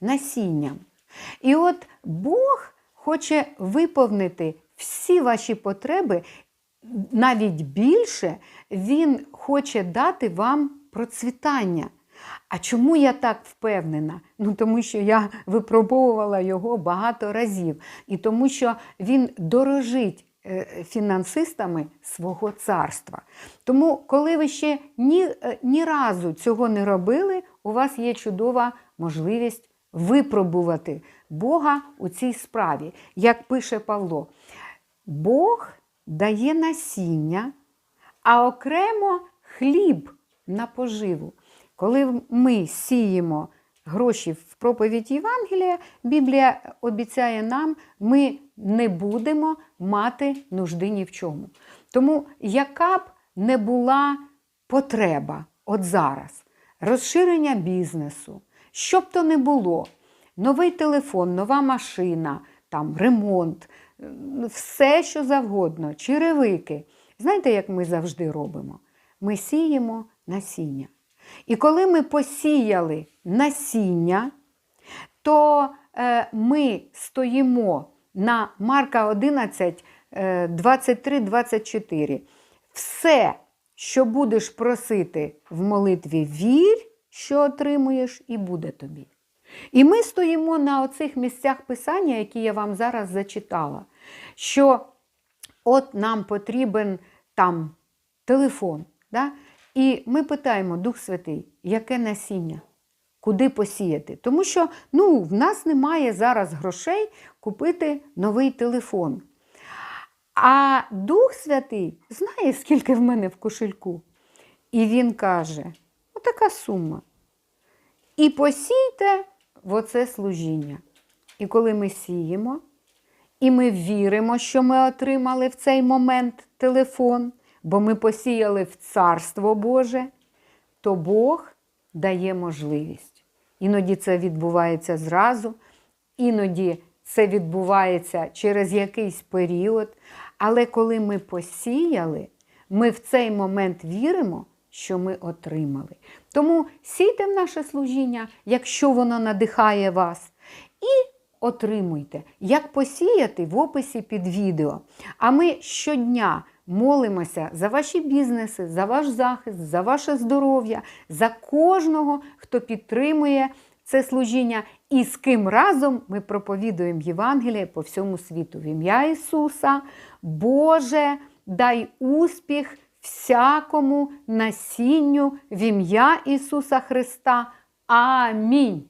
насінням. І от Бог хоче виповнити всі ваші потреби, навіть більше, Він хоче дати вам процвітання. А чому я так впевнена? Ну тому що я випробовувала його багато разів, і тому що він дорожить е, фінансистами свого царства. Тому, коли ви ще ні, е, ні разу цього не робили, у вас є чудова можливість випробувати Бога у цій справі. Як пише Павло, Бог дає насіння, а окремо хліб на поживу. Коли ми сіємо гроші в проповідь Євангелія, Біблія обіцяє нам, ми не будемо мати нужди ні в чому. Тому яка б не була потреба от зараз, розширення бізнесу, що б то не було, новий телефон, нова машина, там ремонт, е, все, що завгодно, черевики. Знаєте, як ми завжди робимо? Ми сіємо насіння. І коли ми посіяли насіння, то е, ми стоїмо на Марка 11, е, 23, 24. Все, що будеш просити в молитві, вір, що отримуєш, і буде тобі. І ми стоїмо на оцих місцях писання, які я вам зараз зачитала, що от нам потрібен там телефон. Да? І ми питаємо, Дух Святий, яке насіння? Куди посіяти? Тому що ну, в нас немає зараз грошей купити новий телефон. А Дух Святий знає, скільки в мене в кошельку. І він каже: отака сума. І посійте в оце служіння. І коли ми сіємо, і ми віримо, що ми отримали в цей момент телефон, бо ми посіяли в Царство Боже, то Бог дає можливість. Іноді це відбувається зразу, іноді це відбувається через якийсь період. Але коли ми посіяли, ми в цей момент віримо, що ми отримали. Тому сійте в наше служіння, якщо воно надихає вас, і отримуйте. Як посіяти в описі під відео. А ми щодня молимося за ваші бізнеси, за ваш захист, за ваше здоров'я, за кожного, хто підтримує це служіння, і з ким разом ми проповідуємо Євангеліє по всьому світу. В ім'я Ісуса, Боже, дай успіх всякому насінню в ім'я Ісуса Христа. Амінь.